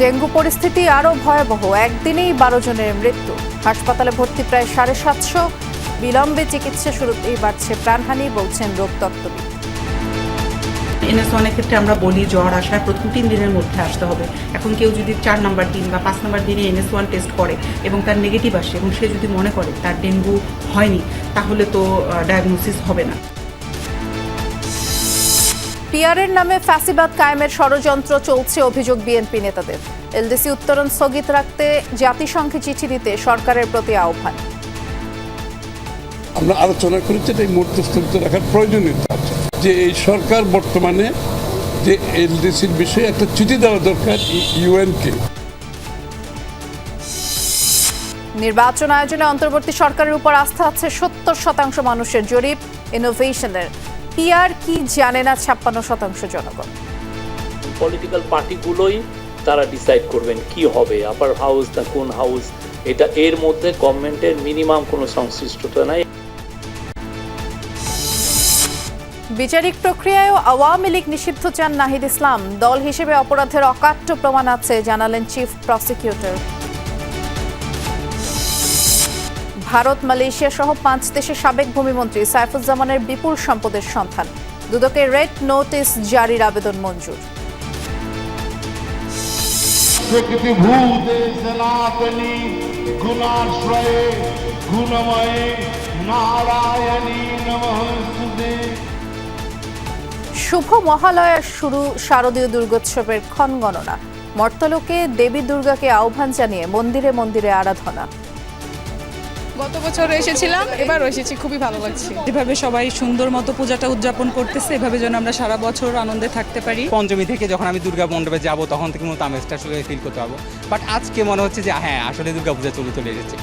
Dengue পরিস্থিতি আরও ভয়াবহ। একদিনেই বারো জনের মৃত্যু। হাসপাতালে ভর্তি প্রায় সাড়ে সাতশো বিলম্বে চিকিৎসা শুরুতেই বাড়ছে প্রাণহানি বলছেন রোগতত্ত্ববিদ এনএস অনেক ক্ষেত্রে আমরা বলি জ্বর আসার প্রথম তিন দিনের মধ্যে আসতে হবে। এখন কেউ যদি চার নাম্বার দিন বা পাঁচ নাম্বার দিনে এনএস ওয়ান টেস্ট করে এবং তার নেগেটিভ আসে এবং সে যদি মনে করে তার ডেঙ্গু হয়নি, তাহলে তো ডায়াগনোসিস হবে না। পিয়ারের নামে ফ্যাসিবাদ কায়েমের ষড়যন্ত্র চলছে অভিযোগ বিএনপি নেতাদের। এলডিসি উত্তরণ স্থগিত রাখতে জাতিসংঘে চিঠি দিতে সরকারের প্রতি আহ্বান। আমরা আলোচনা করেছি এটা এই মুহূর্তে স্থগিত রাখার প্রয়োজনীয়তা আছে। যে এই সরকার বর্তমানে যে এলডিসির বিষয়ে একটা চিঠি দেওয়া দরকার ইউএনকে। নির্বাচন আয়োজনে অন্তর্বর্তী সরকারের উপর আস্থা আছে সত্তর শতাংশ মানুষের জরিপ ইনোভেশনের পিয়ার কি জানে না ছাপ্পান্ন শতাংশ জনগণ? পলিটিক্যাল পার্টিগুলোই তারা ডিসাইড করবেন কি হবে আপার হাউস না কোন হাউস এটা এর মধ্যে গভর্নমেন্টের মিনিমাম কোনো সংশ্লিষ্টতা নাই। বিচারিক প্রক্রিয়ায়ও আওয়ামী লীগ নিষিদ্ধ চান নাহিদ ইসলাম। দল হিসেবে অপরাধের অকাট্য প্রমাণ আছে জানালেন চিফ প্রসিকিউটর ভারত মালয়েশিয়া সহ পাঁচ দেশের সাবেক ভূমিমন্ত্রী সাইফুজ্জামানের বিপুল সম্পদের সন্ধান। দুদকে রেড নোটিশ জারির আবেদন মঞ্জুর। শুভ মহালয়ার শুরু শারদীয় দুর্গোৎসবের ক্ষণ গণনা মর্তলোকে দেবী দুর্গাকে আহ্বান জানিয়ে মন্দিরে মন্দিরে আরাধনা। গত বছর এসেছিলাম এবার এসেছি খুবই ভালো লাগছে। যেভাবে সবাই সুন্দর মতো পূজাটা উদযাপন করতেছে এভাবে যেন আমরা সারা বছর আনন্দে থাকতে পারি। পঞ্চমী থেকে যখন আমি দুর্গা মণ্ডপে যাব তখন থেকে মূলত আমেজটা আসলে ফিল করতে পারব। বাট আজকে মনে হচ্ছে যে হ্যাঁ আসলে দুর্গা পূজা চলে চলে এসেছে।